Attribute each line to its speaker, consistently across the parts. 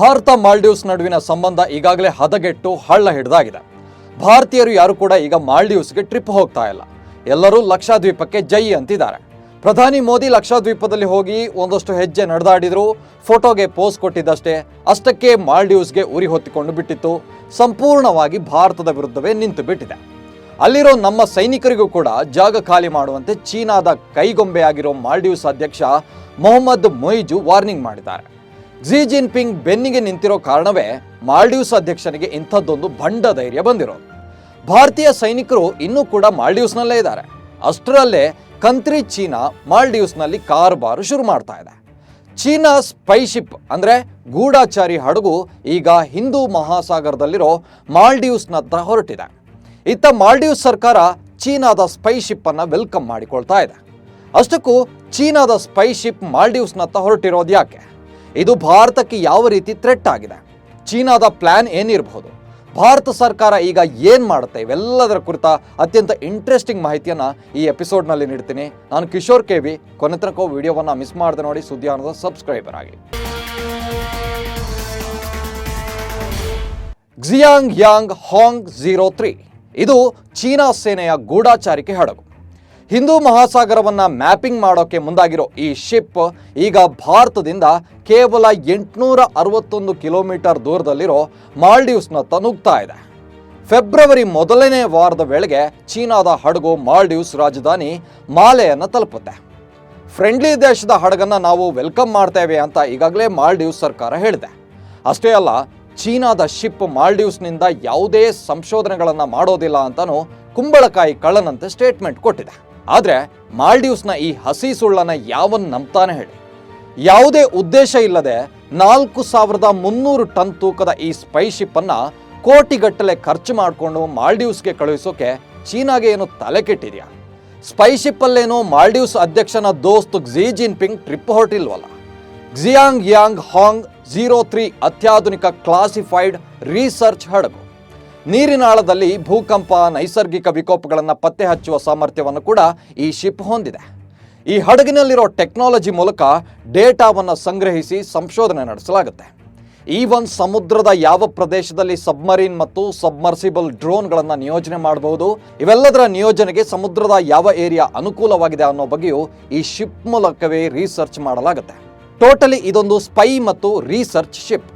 Speaker 1: ಭಾರತ ಮಾಲ್ಡೀವ್ಸ್ ನಡುವಿನ ಸಂಬಂಧ ಈಗಾಗಲೇ ಹದಗೆಟ್ಟು ಹಳ್ಳ ಹಿಡಿದಾಗಿದೆ. ಭಾರತೀಯರು ಯಾರು ಕೂಡ ಈಗ ಮಾಲ್ಡೀವ್ಸ್ಗೆ ಟ್ರಿಪ್ ಹೋಗ್ತಾ ಇಲ್ಲ. ಎಲ್ಲರೂ ಲಕ್ಷಾದ್ವೀಪಕ್ಕೆ ಜೈ ಅಂತಿದ್ದಾರೆ. ಪ್ರಧಾನಿ ಮೋದಿ ಲಕ್ಷಾದ್ವೀಪದಲ್ಲಿ ಹೋಗಿ ಒಂದಷ್ಟು ಹೆಜ್ಜೆ ನಡೆದಾಡಿದ್ರು, ಫೋಟೋಗೆ ಪೋಸ್ ಕೊಟ್ಟಿದ್ದಷ್ಟೇ, ಅಷ್ಟಕ್ಕೆ ಮಾಲ್ಡೀವ್ಸ್ಗೆ ಉರಿ ಹೊತ್ತಿಕೊಂಡು ಬಿಟ್ಟಿತ್ತು. ಸಂಪೂರ್ಣವಾಗಿ ಭಾರತದ ವಿರುದ್ಧವೇ ನಿಂತು ಬಿಟ್ಟಿದೆ. ಅಲ್ಲಿರೋ ನಮ್ಮ ಸೈನಿಕರಿಗೂ ಕೂಡ ಜಾಗ ಖಾಲಿ ಮಾಡುವಂತೆ ಚೀನಾದ ಕೈಗೊಂಬೆಯಾಗಿರೋ ಮಾಲ್ಡೀವ್ಸ್ ಅಧ್ಯಕ್ಷ ಮೊಹಮ್ಮದ್ ಮೊಯ್ಜು ವಾರ್ನಿಂಗ್ ಮಾಡಿದ್ದಾರೆ. ಕ್ಸಿ ಜಿನ್ಪಿಂಗ್ ಬೆನ್ನಿಗೆ ನಿಂತಿರೋ ಕಾರಣವೇ ಮಾಲ್ಡೀವ್ಸ್ ಅಧ್ಯಕ್ಷನಿಗೆ ಇಂಥದ್ದೊಂದು ಭಂಡ ಧೈರ್ಯ ಬಂದಿರೋದು ಭಾರತೀಯ ಸೈನಿಕರು ಇನ್ನೂ ಕೂಡ ಮಾಲ್ಡೀವ್ಸ್ನಲ್ಲೇ ಇದ್ದಾರೆ. ಅಷ್ಟರಲ್ಲೇ ಕಂತ್ರಿ ಚೀನಾ ಮಾಲ್ಡೀವ್ಸ್ನಲ್ಲಿ ಕಾರುಬಾರು ಶುರು ಮಾಡ್ತಾ ಇದೆ. ಚೀನಾ ಸ್ಪೈಶಿಪ್ ಅಂದರೆ ಗೂಢಾಚಾರಿ ಹಡಗು ಈಗ ಹಿಂದೂ ಮಹಾಸಾಗರದಲ್ಲಿರೋ ಮಾಲ್ಡೀವ್ಸ್ನತ್ತ ಹೊರಟಿದೆ. ಇತ್ತ ಮಾಲ್ಡೀವ್ಸ್ ಸರ್ಕಾರ ಚೀನಾದ ಸ್ಪೈಶಿಪ್ ಅನ್ನ ವೆಲ್ಕಮ್ ಮಾಡಿಕೊಳ್ತಾ ಇದೆ. ಅಷ್ಟಕ್ಕೂ ಚೀನಾದ ಸ್ಪೈಶಿಪ್ ಮಾಲ್ಡೀವ್ಸ್ನತ್ತ ಹೊರಟಿರೋದು ಯಾಕೆ ಇದು ಭಾರತಕ್ಕೆ ಯಾವ ರೀತಿ ಥ್ರೆಟ್ ಆಗಿದೆ? ಚೀನಾದ ಪ್ಲ್ಯಾನ್ ಏನಿರಬಹುದು? ಭಾರತ ಸರ್ಕಾರ ಈಗ ಏನು ಮಾಡುತ್ತೆ? ಇವೆಲ್ಲದರ ಕುರಿತ ಅತ್ಯಂತ ಇಂಟ್ರೆಸ್ಟಿಂಗ್ ಮಾಹಿತಿಯನ್ನು ಈ ಎಪಿಸೋಡ್ನಲ್ಲಿ ನೀಡ್ತೀನಿ. ನಾನು ಕಿಶೋರ್ ಕೆ ವಿ. ಕೊನೆ ತನಕ ವಿಡಿಯೋವನ್ನು ಮಿಸ್ ಮಾಡದೆ ನೋಡಿ ಸುದ್ದಿಯಾನದ ಸಬ್ಸ್ಕ್ರೈಬರ್ ಆಗಿ. Xiang Yang Hong zero three ಇದು ಚೀನಾ ಸೇನೆಯ ಗೂಢಾಚಾರಿಕೆ ಹಡಗು. ಹಿಂದೂ ಮಹಾಸಾಗರವನ್ನು ಮ್ಯಾಪಿಂಗ್ ಮಾಡೋಕೆ ಮುಂದಾಗಿರೋ ಈ ಶಿಪ್ ಈಗ ಭಾರತದಿಂದ ಕೇವಲ ಎಂಟುನೂರ ಅರವತ್ತೊಂದು ಕಿಲೋಮೀಟರ್ ದೂರದಲ್ಲಿರೋ ಮಾಲ್ಡೀವ್ಸ್ನತ್ತ ನುಗ್ತಾ ಇದೆ. ಫೆಬ್ರವರಿ ಮೊದಲನೇ ವಾರದ ವೇಳೆಗೆ ಚೀನಾದ ಹಡಗು ಮಾಲ್ಡೀವ್ಸ್ ರಾಜಧಾನಿ ಮಾಲೆಯನ್ನು ತಲುಪುತ್ತೆ. ಫ್ರೆಂಡ್ಲಿ ದೇಶದ ಹಡಗನ್ನು ನಾವು ವೆಲ್ಕಮ್ ಮಾಡ್ತೇವೆ ಅಂತ ಈಗಾಗಲೇ ಮಾಲ್ಡೀವ್ಸ್ ಸರ್ಕಾರ ಹೇಳಿದೆ. ಅಷ್ಟೇ ಅಲ್ಲ, ಚೀನಾದ ಶಿಪ್ ಮಾಲ್ಡೀವ್ಸ್ನಿಂದ ಯಾವುದೇ ಸಂಶೋಧನೆಗಳನ್ನು ಮಾಡೋದಿಲ್ಲ ಅಂತಲೂ ಕುಂಬಳಕಾಯಿ ಕಳ್ಳನಂತೆ ಸ್ಟೇಟ್ಮೆಂಟ್ ಕೊಟ್ಟಿದೆ. ಆದರೆ ಮಾಲ್ಡೀವ್ಸ್ನ ಈ ಹಸಿ ಸುಳ್ಳನ್ನು ಯಾವನ್ನು ನಂಬ್ತಾನೆ ಹೇಳಿ? ಯಾವುದೇ ಉದ್ದೇಶ ಇಲ್ಲದೆ ನಾಲ್ಕು ಸಾವಿರದ ಮುನ್ನೂರು ಟನ್ ತೂಕದ ಈ ಸ್ಪೈಶಿಪ್ಪನ್ನು ಕೋಟಿಗಟ್ಟಲೆ ಖರ್ಚು ಮಾಡಿಕೊಂಡು ಮಾಲ್ಡೀವ್ಸ್ಗೆ ಕಳುಹಿಸೋಕೆ ಚೀನಾಗೆ ಏನು ತಲೆ ಕೆಟ್ಟಿದೆಯಾ? ಸ್ಪೈ ಶಿಪ್ ಅಲ್ಲೇನೋ ಮಾಲ್ಡೀವ್ಸ್ ಅಧ್ಯಕ್ಷನ ದೋಸ್ತ್ Xi Jinping trip ಹೊರಟಿಲ್ವಲ್ಲ? Xiang Yang Hong zero three ಅತ್ಯಾಧುನಿಕ ಕ್ಲಾಸಿಫೈಡ್ ರಿಸರ್ಚ್ ಹಡಗು. ನೀರಿನಾಳದಲ್ಲಿ ಭೂಕಂಪ, ನೈಸರ್ಗಿಕ ವಿಕೋಪಗಳನ್ನು ಪತ್ತೆ ಹಚ್ಚುವ ಸಾಮರ್ಥ್ಯವನ್ನು ಕೂಡ ಈ ಶಿಪ್ ಹೊಂದಿದೆ. ಈ ಹಡಗಿನಲ್ಲಿರೋ ಟೆಕ್ನಾಲಜಿ ಮೂಲಕ ಡೇಟಾವನ್ನು ಸಂಗ್ರಹಿಸಿ ಸಂಶೋಧನೆ ನಡೆಸಲಾಗುತ್ತೆ. ಈವನ್ ಸಮುದ್ರದ ಯಾವ ಪ್ರದೇಶದಲ್ಲಿ ಸಬ್ಮರೀನ್ ಮತ್ತು ಸಬ್ಮರ್ಸಿಬಲ್ ಡ್ರೋನ್ಗಳನ್ನು ನಿಯೋಜನೆ ಮಾಡಬಹುದು, ಇವೆಲ್ಲದರ ನಿಯೋಜನೆಗೆ ಸಮುದ್ರದ ಯಾವ ಏರಿಯಾ ಅನುಕೂಲವಾಗಿದೆ ಅನ್ನೋ ಬಗ್ಗೆಯೂ ಈ ಶಿಪ್ ಮೂಲಕವೇ ರಿಸರ್ಚ್ ಮಾಡಲಾಗುತ್ತೆ. ಟೋಟಲಿ ಇದೊಂದು ಸ್ಪೈ ಮತ್ತು ರಿಸರ್ಚ್ ಶಿಪ್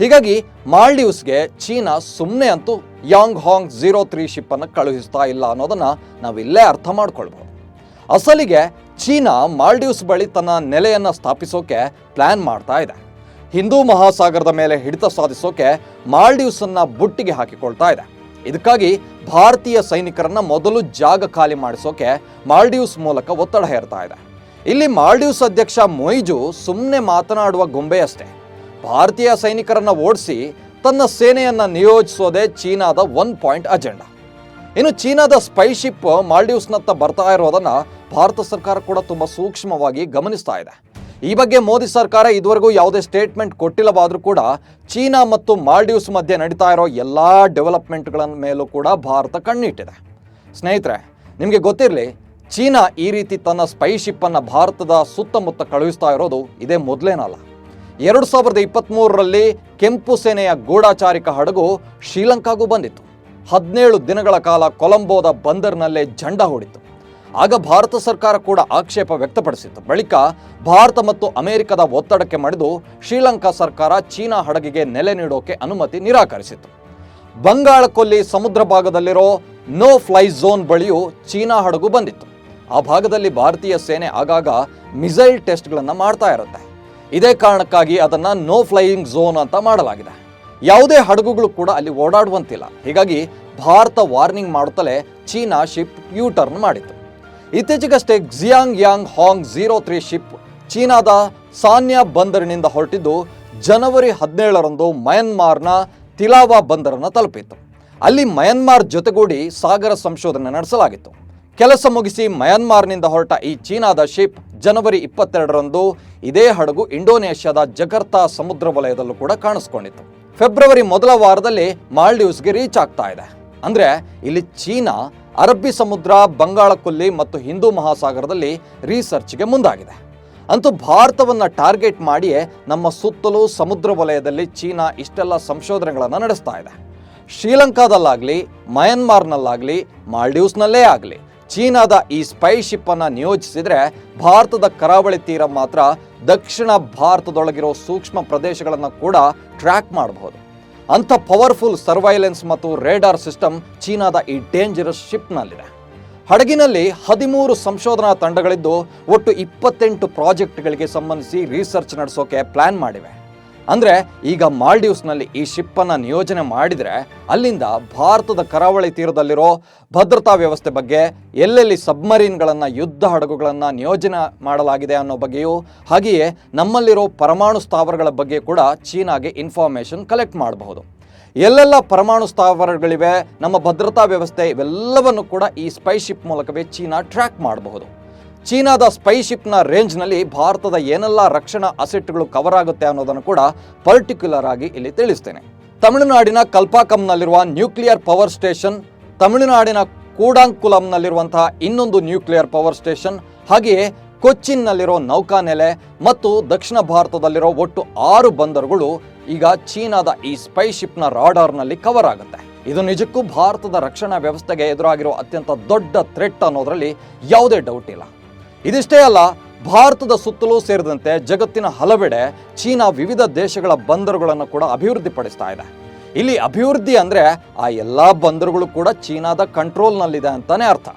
Speaker 1: ಹೀಗಾಗಿ ಮಾಲ್ಡೀವ್ಸ್ಗೆ ಚೀನಾ ಸುಮ್ಮನೆ ಅಂತೂ Yang Hong zero three ship ಅನ್ನು ಕಳುಹಿಸ್ತಾ ಇಲ್ಲ ಅನ್ನೋದನ್ನ ನಾವಿಲ್ಲೇ ಅರ್ಥ ಮಾಡ್ಕೊಳ್ಬಹುದು ಅಸಲಿಗೆ ಚೀನಾ ಮಾಲ್ಡೀವ್ಸ್ ಬಳಿ ತನ್ನ ನೆಲೆಯನ್ನು ಸ್ಥಾಪಿಸೋಕೆ ಪ್ಲಾನ್ ಮಾಡ್ತಾ ಇದೆ. ಹಿಂದೂ ಮಹಾಸಾಗರದ ಮೇಲೆ ಹಿಡಿತ ಸಾಧಿಸೋಕೆ ಮಾಲ್ಡೀವ್ಸ್ ಅನ್ನ ಬುಟ್ಟಿಗೆ ಹಾಕಿಕೊಳ್ತಾ ಇದೆ. ಇದಕ್ಕಾಗಿ ಭಾರತೀಯ ಸೈನಿಕರನ್ನ ಮೊದಲು ಜಾಗ ಖಾಲಿ ಮಾಡಿಸೋಕೆ ಮಾಲ್ಡೀವ್ಸ್ ಮೂಲಕ ಒತ್ತಡ ಹೇರ್ತಾ ಇದೆ. ಇಲ್ಲಿ ಮಾಲ್ಡೀವ್ಸ್ ಅಧ್ಯಕ್ಷ ಮೊಯ್ಜು ಸುಮ್ಮನೆ ಮಾತನಾಡುವ ಗೊಂಬೆಯಷ್ಟೇ. ಭಾರತೀಯ ಸೈನಿಕರನ್ನು ಓಡಿಸಿ ತನ್ನ ಸೇನೆಯನ್ನ ನಿಯೋಜಿಸೋದೇ ಚೀನಾದ ಒನ್ ಪಾಯಿಂಟ್ ಅಜೆಂಡಾ ಇನ್ನು ಚೀನಾದ ಸ್ಪೈಶಿಪ್ ಮಾಲ್ಡೀವ್ಸ್ನತ್ತ ಬರ್ತಾ ಇರೋದನ್ನ ಭಾರತ ಸರ್ಕಾರ ಕೂಡ ತುಂಬಾ ಸೂಕ್ಷ್ಮವಾಗಿ ಗಮನಿಸ್ತಾ ಇದೆ. ಈ ಬಗ್ಗೆ ಮೋದಿ ಸರ್ಕಾರ ಇದುವರೆಗೂ ಯಾವುದೇ ಸ್ಟೇಟ್ಮೆಂಟ್ ಕೊಟ್ಟಿಲ್ಲವಾದರೂ ಕೂಡ ಚೀನಾ ಮತ್ತು ಮಾಲ್ಡೀವ್ಸ್ ಮಧ್ಯೆ ನಡೀತಾ ಇರೋ ಎಲ್ಲ ಡೆವಲಪ್ಮೆಂಟ್ಗಳ ಮೇಲೂ ಕೂಡ ಭಾರತ ಕಣ್ಣಿಟ್ಟಿದೆ. ಸ್ನೇಹಿತರೆ, ನಿಮಗೆ ಗೊತ್ತಿರಲಿ, ಚೀನಾ ಈ ರೀತಿ ತನ್ನ ಸ್ಪೈಶಿಪ್ಪನ್ನು ಭಾರತದ ಸುತ್ತಮುತ್ತ ಕಳುಹಿಸ್ತಾ ಇರೋದು ಇದೇ ಮೊದಲೇನಲ್ಲ. ಎರಡು ಸಾವಿರದ ಇಪ್ಪತ್ತ್ಮೂರರಲ್ಲಿ ಕೆಂಪು ಸೇನೆಯ ಗೂಢಾಚಾರಿಕ ಹಡಗು ಶ್ರೀಲಂಕಾಗೂ ಬಂದಿತ್ತು. ಹದಿನೇಳು ದಿನಗಳ ಕಾಲ ಕೊಲಂಬೋದ ಬಂದರ್ನಲ್ಲೇ ಜಂಡ ಹೂಡಿತ್ತು. ಆಗ ಭಾರತ ಸರ್ಕಾರ ಕೂಡ ಆಕ್ಷೇಪ ವ್ಯಕ್ತಪಡಿಸಿತ್ತು. ಬಳಿಕ ಭಾರತ ಮತ್ತು ಅಮೆರಿಕದ ಒತ್ತಡಕ್ಕೆ ಮಣಿದು ಶ್ರೀಲಂಕಾ ಸರ್ಕಾರ ಚೀನಾ ಹಡಗಿಗೆ ನೆಲೆ ನೀಡೋಕೆ ಅನುಮತಿ ನಿರಾಕರಿಸಿತ್ತು. ಬಂಗಾಳ ಕೊಲ್ಲಿ ಸಮುದ್ರ ಭಾಗದಲ್ಲಿರೋ ನೋ ಫ್ಲೈ ಝೋನ್ ಬಳಿಯೂ ಚೀನಾ ಹಡಗು ಬಂದಿತ್ತು. ಆ ಭಾಗದಲ್ಲಿ ಭಾರತೀಯ ಸೇನೆ ಆಗಾಗ ಮಿಸೈಲ್ ಟೆಸ್ಟ್ಗಳನ್ನು ಮಾಡ್ತಾ ಇರುತ್ತೆ. ಇದೇ ಕಾರಣಕ್ಕಾಗಿ ಅದನ್ನು ನೋ ಫ್ಲೈಯಿಂಗ್ ಝೋನ್ ಅಂತ ಮಾಡಲಾಗಿದೆ. ಯಾವುದೇ ಹಡಗುಗಳು ಕೂಡ ಅಲ್ಲಿ ಓಡಾಡುವಂತಿಲ್ಲ. ಹೀಗಾಗಿ ಭಾರತ ವಾರ್ನಿಂಗ್ ಮಾಡುತ್ತಲೇ ಚೀನಾ ಶಿಪ್ ಯೂ ಟರ್ನ್ ಮಾಡಿತ್ತು. ಇತ್ತೀಚೆಗಷ್ಟೇ Xiang Yang Hong zero three ship ಚೀನಾದ ಸಾನ್ಯಾ ಬಂದರಿನಿಂದ ಹೊರಟಿದ್ದು ಜನವರಿ ಹದಿನೇಳರಂದು ಮಯನ್ಮಾರ್ನ ತಿಲಾವಾ ಬಂದರನ್ನು ತಲುಪಿತ್ತು. ಅಲ್ಲಿ ಮಯನ್ಮಾರ್ ಜೊತೆಗೂಡಿ ಸಾಗರ ಸಂಶೋಧನೆ ನಡೆಸಲಾಗಿತ್ತು. ಕೆಲಸ ಮುಗಿಸಿ ಮಯನ್ಮಾರ್ನಿಂದ ಹೊರಟ ಈ ಚೀನಾದ ಶಿಪ್ ಜನವರಿ ಇಪ್ಪತ್ತೆರಡರಂದು ಇದೇ ಹಡಗು ಇಂಡೋನೇಷ್ಯಾದ ಜಕರ್ತಾ ಸಮುದ್ರ ವಲಯದಲ್ಲೂ ಕೂಡ ಕಾಣಿಸ್ಕೊಂಡಿತ್ತು. ಫೆಬ್ರವರಿ ಮೊದಲ ವಾರದಲ್ಲಿ ಮಾಲ್ಡೀವ್ಸ್ಗೆ ರೀಚ್ ಆಗ್ತಾ ಇದೆ. ಅಂದ್ರೆ ಇಲ್ಲಿ ಚೀನಾ, ಅರಬ್ಬಿ ಸಮುದ್ರ ಬಂಗಾಳ ಕೊಲ್ಲಿ ಮತ್ತು ಹಿಂದೂ ಮಹಾಸಾಗರದಲ್ಲಿ ರಿಸರ್ಚ್ಗೆ ಮುಂದಾಗಿದೆ. ಅಂತೂ ಭಾರತವನ್ನು ಟಾರ್ಗೆಟ್ ಮಾಡಿಯೇ ನಮ್ಮ ಸುತ್ತಲೂ ಸಮುದ್ರ ವಲಯದಲ್ಲಿ ಚೀನಾ ಇಷ್ಟೆಲ್ಲ ಸಂಶೋಧನೆಗಳನ್ನು ನಡೆಸ್ತಾ ಇದೆ. ಶ್ರೀಲಂಕಾದಲ್ಲಾಗಲಿ, ಮಯನ್ಮಾರ್ನಲ್ಲಾಗಲಿ, ಮಾಲ್ಡೀವ್ಸ್ನಲ್ಲೇ ಆಗಲಿ ಚೀನಾದ ಈ ಸ್ಪೈ ಅನ್ನು ನಿಯೋಜಿಸಿದರೆ ಭಾರತದ ಕರಾವಳಿ ತೀರ ಮಾತ್ರ ದಕ್ಷಿಣ ಭಾರತದೊಳಗಿರೋ ಸೂಕ್ಷ್ಮ ಪ್ರದೇಶಗಳನ್ನು ಕೂಡ ಟ್ರ್ಯಾಕ್ ಮಾಡಬಹುದು. ಅಂಥ ಪವರ್ಫುಲ್ ಸರ್ವೈಲೆನ್ಸ್ ಮತ್ತು ರೇಡಾರ್ ಸಿಸ್ಟಮ್ ಚೀನಾದ ಈ ಡೇಂಜರಸ್ ಶಿಪ್ನಲ್ಲಿದೆ. ಹಡಗಿನಲ್ಲಿ ಹದಿಮೂರು ಸಂಶೋಧನಾ ತಂಡಗಳಿದ್ದು ಒಟ್ಟು ಇಪ್ಪತ್ತೆಂಟು ಪ್ರಾಜೆಕ್ಟ್ಗಳಿಗೆ ಸಂಬಂಧಿಸಿ ರಿಸರ್ಚ್ ನಡೆಸೋಕೆ ಪ್ಲಾನ್ ಮಾಡಿವೆ. ಅಂದರೆ ಈಗ ಮಾಲ್ಡೀವ್ಸ್ನಲ್ಲಿ ಈ ಶಿಪ್ಪನ್ನು ನಿಯೋಜನೆ ಮಾಡಿದರೆ ಅಲ್ಲಿಂದ ಭಾರತದ ಕರಾವಳಿ ತೀರದಲ್ಲಿರೋ ಭದ್ರತಾ ವ್ಯವಸ್ಥೆ ಬಗ್ಗೆ ಎಲ್ಲೆಲ್ಲಿ ಸಬ್ಮರೀನ್ಗಳನ್ನು ಯುದ್ಧ ಹಡಗುಗಳನ್ನು ನಿಯೋಜನೆ ಮಾಡಲಾಗಿದೆ ಅನ್ನೋ ಬಗ್ಗೆಯೂ, ಹಾಗೆಯೇ ನಮ್ಮಲ್ಲಿರೋ ಪರಮಾಣು ಸ್ಥಾವರಗಳ ಬಗ್ಗೆ ಕೂಡ ಚೀನಾಗೆ ಇನ್ಫಾರ್ಮೇಷನ್ ಕಲೆಕ್ಟ್ ಮಾಡಬಹುದು. ಎಲ್ಲೆಲ್ಲ ಪರಮಾಣು ಸ್ಥಾವರಗಳಿವೆ, ನಮ್ಮ ಭದ್ರತಾ ವ್ಯವಸ್ಥೆ ಇವೆಲ್ಲವನ್ನು ಕೂಡ ಈ ಸ್ಪೈ ಶಿಪ್ ಮೂಲಕವೇ ಚೀನಾ ಟ್ರ್ಯಾಕ್ ಮಾಡಬಹುದು. ಚೀನಾದ ಸ್ಪೈ ಶಿಪ್ನ ರೇಂಜ್ನಲ್ಲಿ ಭಾರತದ ಏನೆಲ್ಲ ರಕ್ಷಣಾ ಅಸೆಟ್ಗಳು ಕವರ್ ಆಗುತ್ತೆ ಅನ್ನೋದನ್ನು ಕೂಡ ಪರ್ಟಿಕ್ಯುಲರ್ ಆಗಿ ಇಲ್ಲಿ ತಿಳಿಸ್ತೇನೆ. ತಮಿಳುನಾಡಿನ ಕಲ್ಪಾಕಂನಲ್ಲಿರುವ ನ್ಯೂಕ್ಲಿಯರ್ ಪವರ್ ಸ್ಟೇಷನ್, ತಮಿಳುನಾಡಿನ ಕೂಡಾಂಕುಲಂನಲ್ಲಿರುವಂತಹ ಇನ್ನೊಂದು ನ್ಯೂಕ್ಲಿಯರ್ ಪವರ್ ಸ್ಟೇಷನ್, ಹಾಗೆಯೇ ಕೊಚ್ಚಿನ್ನಲ್ಲಿರೋ ನೌಕಾನೆಲೆ ಮತ್ತು ದಕ್ಷಿಣ ಭಾರತದಲ್ಲಿರೋ ಒಟ್ಟು ಆರು ಬಂದರುಗಳು ಈಗ ಚೀನಾದ ಈ ಸ್ಪೈ ಶಿಪ್ನ ರಾಡಾರ್ನಲ್ಲಿ ಕವರ್ ಆಗುತ್ತೆ. ಇದು ನಿಜಕ್ಕೂ ಭಾರತದ ರಕ್ಷಣಾ ವ್ಯವಸ್ಥೆಗೆ ಎದುರಾಗಿರೋ ಅತ್ಯಂತ ದೊಡ್ಡ ಥ್ರೆಟ್ ಅನ್ನೋದರಲ್ಲಿ ಯಾವುದೇ ಡೌಟ್ ಇಲ್ಲ. ಇದಿಷ್ಟೇ ಅಲ್ಲ, ಭಾರತದ ಸುತ್ತಲೂ ಸೇರಿದಂತೆ ಜಗತ್ತಿನ ಹಲವೆಡೆ ಚೀನಾ ವಿವಿಧ ದೇಶಗಳ ಬಂದರುಗಳನ್ನು ಕೂಡ ಅಭಿವೃದ್ಧಿಪಡಿಸ್ತಾ ಇದೆ. ಇಲ್ಲಿ ಅಭಿವೃದ್ಧಿ ಅಂದರೆ ಆ ಎಲ್ಲ ಬಂದರುಗಳು ಕೂಡ ಚೀನಾದ ಕಂಟ್ರೋಲ್ನಲ್ಲಿದೆ ಅಂತಾನೆ ಅರ್ಥ.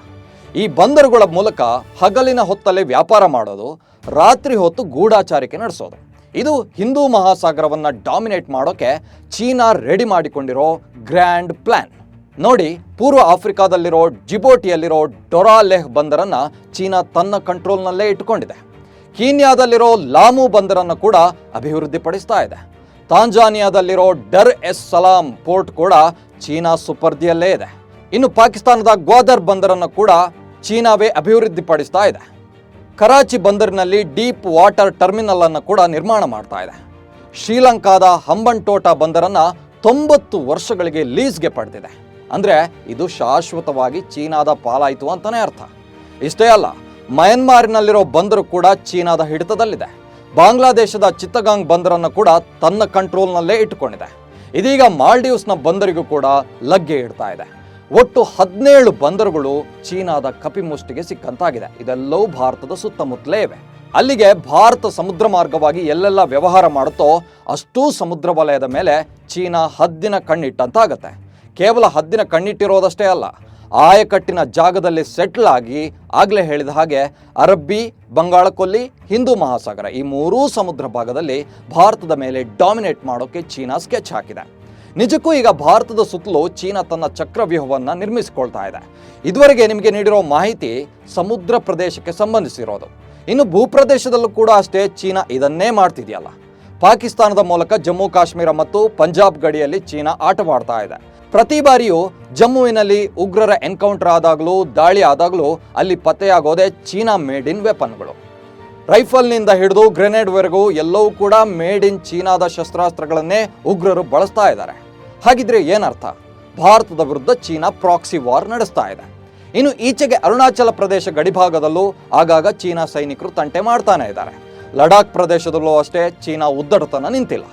Speaker 1: ಈ ಬಂದರುಗಳ ಮೂಲಕ ಹಗಲಿನ ಹೊತ್ತಲ್ಲಿ ವ್ಯಾಪಾರ ಮಾಡೋದು, ರಾತ್ರಿ ಹೊತ್ತು ಗೂಢಾಚಾರಿಕೆ ನಡೆಸೋದು. ಇದು ಹಿಂದೂ ಮಹಾಸಾಗರವನ್ನು ಡಾಮಿನೇಟ್ ಮಾಡೋಕೆ ಚೀನಾ ರೆಡಿ ಮಾಡಿಕೊಂಡಿರೋ ಗ್ರ್ಯಾಂಡ್ ಪ್ಲಾನ್ ನೋಡಿ, ಪೂರ್ವ ಆಫ್ರಿಕಾದಲ್ಲಿರೋ ಜಿಬೋಟಿಯಲ್ಲಿರೋ ಡೊರಾಲೆಹ್ ಬಂದರನ್ನ ಚೀನಾ ತನ್ನ ಕಂಟ್ರೋಲ್ನಲ್ಲೇ ಇಟ್ಟುಕೊಂಡಿದೆ. ಕೀನ್ಯಾದಲ್ಲಿರೋ ಲಾಮು ಬಂದರನ್ನು ಕೂಡ ಅಭಿವೃದ್ಧಿಪಡಿಸ್ತಾ ಇದೆ. ತಾಂಜಾನಿಯಾದಲ್ಲಿರೋ ಡರ್ ಎಸ್ ಸಲಾಂ ಪೋರ್ಟ್ ಕೂಡ ಚೀನಾ ಸುಪರ್ದಿಯಲ್ಲೇ ಇದೆ. ಇನ್ನು ಪಾಕಿಸ್ತಾನದ ಗ್ವಾದರ್ ಬಂದರನ್ನು ಕೂಡ ಚೀನಾವೇ ಅಭಿವೃದ್ಧಿಪಡಿಸ್ತಾ ಇದೆ. ಕರಾಚಿ ಬಂದರಿನಲ್ಲಿ ಡೀಪ್ ವಾಟರ್ ಟರ್ಮಿನಲ್ ಅನ್ನು ಕೂಡ ನಿರ್ಮಾಣ ಮಾಡ್ತಾ ಇದೆ. ಶ್ರೀಲಂಕಾದ ಹಂಬನ್ಟೋಟ ಬಂದರನ್ನ ತೊಂಬತ್ತು ವರ್ಷಗಳಿಗೆ ಲೀಸ್ಗೆ ಪಡೆದಿದೆ. ಅಂದ್ರೆ ಇದು ಶಾಶ್ವತವಾಗಿ ಚೀನಾದ ಪಾಲಾಯಿತು ಅಂತಲೇ ಅರ್ಥ. ಇಷ್ಟೇ ಅಲ್ಲ, ಮಯನ್ಮಾರಿನಲ್ಲಿರೋ ಬಂದರು ಕೂಡ ಚೀನಾದ ಹಿಡಿತದಲ್ಲಿದೆ. ಬಾಂಗ್ಲಾದೇಶದ ಚಿತ್ತಗಾಂಗ್ ಬಂದರನ್ನು ಕೂಡ ತನ್ನ ಕಂಟ್ರೋಲ್ನಲ್ಲೇ ಇಟ್ಟುಕೊಂಡಿದೆ. ಇದೀಗ ಮಾಲ್ಡೀವ್ಸ್ನ ಬಂದರಿಗೂ ಕೂಡ ಲಗ್ಗೆ ಇಡ್ತಾ ಇದೆ. ಒಟ್ಟು ಹದಿನೇಳು ಬಂದರುಗಳು ಚೀನಾದ ಕಪಿಮುಷ್ಟಿಗೆ ಸಿಕ್ಕಂತಾಗಿದೆ. ಇದೆಲ್ಲವೂ ಭಾರತದ ಸುತ್ತಮುತ್ತಲೇ ಇವೆ. ಅಲ್ಲಿಗೆ ಭಾರತ ಸಮುದ್ರ ಮಾರ್ಗವಾಗಿ ಎಲ್ಲೆಲ್ಲ ವ್ಯವಹಾರ ಮಾಡುತ್ತೋ ಅಷ್ಟೂ ಸಮುದ್ರ ವಲಯದ ಮೇಲೆ ಚೀನಾ ಹದ್ದಿನ ಕಣ್ಣಿಟ್ಟಂತಾಗತ್ತೆ. ಕೇವಲ ಹದ್ದಿನ ಕಣ್ಣಿಟ್ಟಿರೋದಷ್ಟೇ ಅಲ್ಲ, ಆಯಕಟ್ಟಿನ ಜಾಗದಲ್ಲಿ ಸೆಟ್ಲ್ ಆಗಿ ಆಗಲೇ ಹೇಳಿದ ಹಾಗೆ ಅರಬ್ಬಿ ಬಂಗಾಳಕೊಲ್ಲಿ ಹಿಂದೂ ಮಹಾಸಾಗರ ಈ ಮೂರೂ ಸಮುದ್ರ ಭಾಗದಲ್ಲಿ ಭಾರತದ ಮೇಲೆ ಡಾಮಿನೇಟ್ ಮಾಡೋಕ್ಕೆ ಚೀನಾ ಸ್ಕೆಚ್ ಹಾಕಿದೆ. ನಿಜಕ್ಕೂ ಈಗ ಭಾರತದ ಸುತ್ತಲೂ ಚೀನಾ ತನ್ನ ಚಕ್ರವ್ಯೂಹವನ್ನು ನಿರ್ಮಿಸಿಕೊಳ್ತಾ ಇದೆ. ಇದುವರೆಗೆ ನಿಮಗೆ ನೀಡಿರೋ ಮಾಹಿತಿ ಸಮುದ್ರ ಪ್ರದೇಶಕ್ಕೆ ಸಂಬಂಧಿಸಿರೋದು. ಇನ್ನು ಭೂಪ್ರದೇಶದಲ್ಲೂ ಕೂಡ ಅಷ್ಟೇ ಚೀನಾ ಇದನ್ನೇ ಮಾಡ್ತಿದೆಯಲ್ಲ. ಪಾಕಿಸ್ತಾನದ ಮೂಲಕ ಜಮ್ಮು, ಕಾಶ್ಮೀರ ಮತ್ತು ಪಂಜಾಬ್ ಗಡಿಯಲ್ಲಿ ಚೀನಾ ಆಟವಾಡ್ತಾ ಇದೆ. ಪ್ರತಿ ಬಾರಿಯೂ ಜಮ್ಮುವಿನಲ್ಲಿ ಉಗ್ರರ ಎನ್ಕೌಂಟರ್ ಆದಾಗಲೂ, ದಾಳಿ ಆದಾಗಲೂ ಅಲ್ಲಿ ಪತ್ತೆಯಾಗೋದೇ ಚೀನಾ ಮೇಡ್ ಇನ್ ವೆಪನ್ಗಳು. ರೈಫಲ್ನಿಂದ ಹಿಡಿದು ಗ್ರೆನೇಡ್ವರೆಗೂ ಎಲ್ಲವೂ ಕೂಡ ಮೇಡ್ ಇನ್ ಚೀನಾದ ಶಸ್ತ್ರಾಸ್ತ್ರಗಳನ್ನೇ ಉಗ್ರರು ಬಳಸ್ತಾ ಇದ್ದಾರೆ. ಹಾಗಿದ್ರೆ ಏನರ್ಥ? ಭಾರತದ ವಿರುದ್ಧ ಚೀನಾ ಪ್ರಾಕ್ಸಿ ವಾರ್ ನಡೆಸ್ತಾ ಇದೆ. ಇನ್ನು ಈಚೆಗೆ ಅರುಣಾಚಲ ಪ್ರದೇಶ ಗಡಿಭಾಗದಲ್ಲೂ ಆಗಾಗ ಚೀನಾ ಸೈನಿಕರು ತಂಟೆ ಮಾಡ್ತಾನೆ ಇದ್ದಾರೆ. ಲಡಾಖ್ ಪ್ರದೇಶದಲ್ಲೂ ಅಷ್ಟೇ ಚೀನಾ ಉದ್ದಡತನ ನಿಂತಿಲ್ಲ.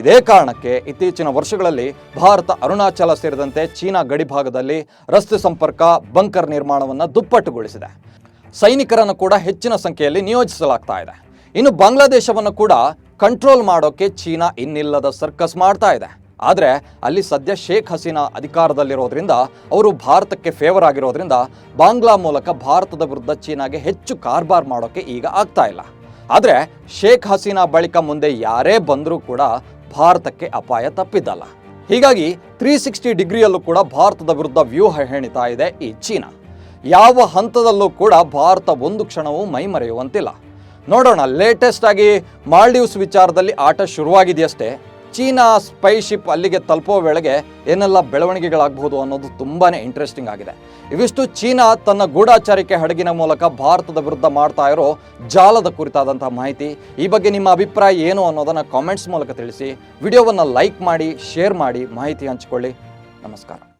Speaker 1: ಇದೇ ಕಾರಣಕ್ಕೆ ಇತ್ತೀಚಿನ ವರ್ಷಗಳಲ್ಲಿ ಭಾರತ, ಅರುಣಾಚಲ ಸೇರಿದಂತೆ ಚೀನಾ ಗಡಿಭಾಗದಲ್ಲಿ ರಸ್ತೆ ಸಂಪರ್ಕ, ಬಂಕರ್ ನಿರ್ಮಾಣವನ್ನು ದುಪ್ಪಟ್ಟುಗೊಳಿಸಿದೆ. ಸೈನಿಕರನ್ನು ಕೂಡ ಹೆಚ್ಚಿನ ಸಂಖ್ಯೆಯಲ್ಲಿ ನಿಯೋಜಿಸಲಾಗ್ತಾ ಇದೆ. ಇನ್ನು ಬಾಂಗ್ಲಾದೇಶವನ್ನು ಕೂಡ ಕಂಟ್ರೋಲ್ ಮಾಡೋಕೆ ಚೀನಾ ಇನ್ನಿಲ್ಲದ ಸರ್ಕಸ್ ಮಾಡ್ತಾ ಇದೆ. ಆದರೆ ಅಲ್ಲಿ ಸದ್ಯ ಶೇಖ್ ಹಸೀನಾ ಅಧಿಕಾರದಲ್ಲಿರೋದ್ರಿಂದ, ಅವರು ಭಾರತಕ್ಕೆ ಫೇವರ್ ಆಗಿರೋದ್ರಿಂದ, ಬಾಂಗ್ಲಾ ಮೂಲಕ ಭಾರತದ ವಿರುದ್ಧ ಚೀನಾಗೆ ಹೆಚ್ಚು ಕಾರ್ಬಾರ್ ಮಾಡೋಕೆ ಈಗ ಆಗ್ತಾ ಇಲ್ಲ. ಆದರೆ ಶೇಖ್ ಹಸೀನಾ ಬಳಿಕ ಮುಂದೆ ಯಾರೇ ಬಂದರೂ ಕೂಡ ಭಾರತಕ್ಕೆ ಅಪಾಯ ತಪ್ಪಿದ್ದಲ್ಲ. ಹೀಗಾಗಿ ತ್ರೀ ಸಿಕ್ಸ್ಟಿ ಡಿಗ್ರಿಯಲ್ಲೂ ಕೂಡ ಭಾರತದ ವಿರುದ್ಧ ವ್ಯೂಹ ಹೆಣಿತಾ ಇದೆ ಈ ಚೀನಾ. ಯಾವ ಹಂತದಲ್ಲೂ ಕೂಡ ಭಾರತ ಒಂದು ಕ್ಷಣವೂ ಮೈಮರೆಯುವಂತಿಲ್ಲ. ನೋಡೋಣ ಲೇಟೆಸ್ಟ್ ಆಗಿ ಮಾಲ್ಡೀವ್ಸ್ ವಿಚಾರದಲ್ಲಿ ಆಟ ಶುರುವಾಗಿದೆಯಷ್ಟೇ. ಚೀನಾ ಸ್ಪೈಶಿಪ್ ಅಲ್ಲಿಗೆ ತಲುಪೋ ವೇಳೆಗೆ ಏನೆಲ್ಲ ಬೆಳವಣಿಗೆಗಳಾಗಬಹುದು ಅನ್ನೋದು ತುಂಬಾ ಇಂಟ್ರೆಸ್ಟಿಂಗ್ ಆಗಿದೆ. ಇವಿಷ್ಟು ಚೀನಾ ತನ್ನ ಗೂಢಾಚಾರಿಕೆ ಹಡಗಿನ ಮೂಲಕ ಭಾರತದ ವಿರುದ್ಧ ಮಾಡ್ತಾ ಇರೋ ಜಾಲದ ಕುರಿತಾದಂತಹ ಮಾಹಿತಿ. ಈ ಬಗ್ಗೆ ನಿಮ್ಮ ಅಭಿಪ್ರಾಯ ಏನು ಅನ್ನೋದನ್ನು ಕಾಮೆಂಟ್ಸ್ ಮೂಲಕ ತಿಳಿಸಿ. ವಿಡಿಯೋವನ್ನು ಲೈಕ್ ಮಾಡಿ ಶೇರ್ ಮಾಡಿ, ಮಾಹಿತಿ ಹಂಚಿಕೊಳ್ಳಿ. ನಮಸ್ಕಾರ.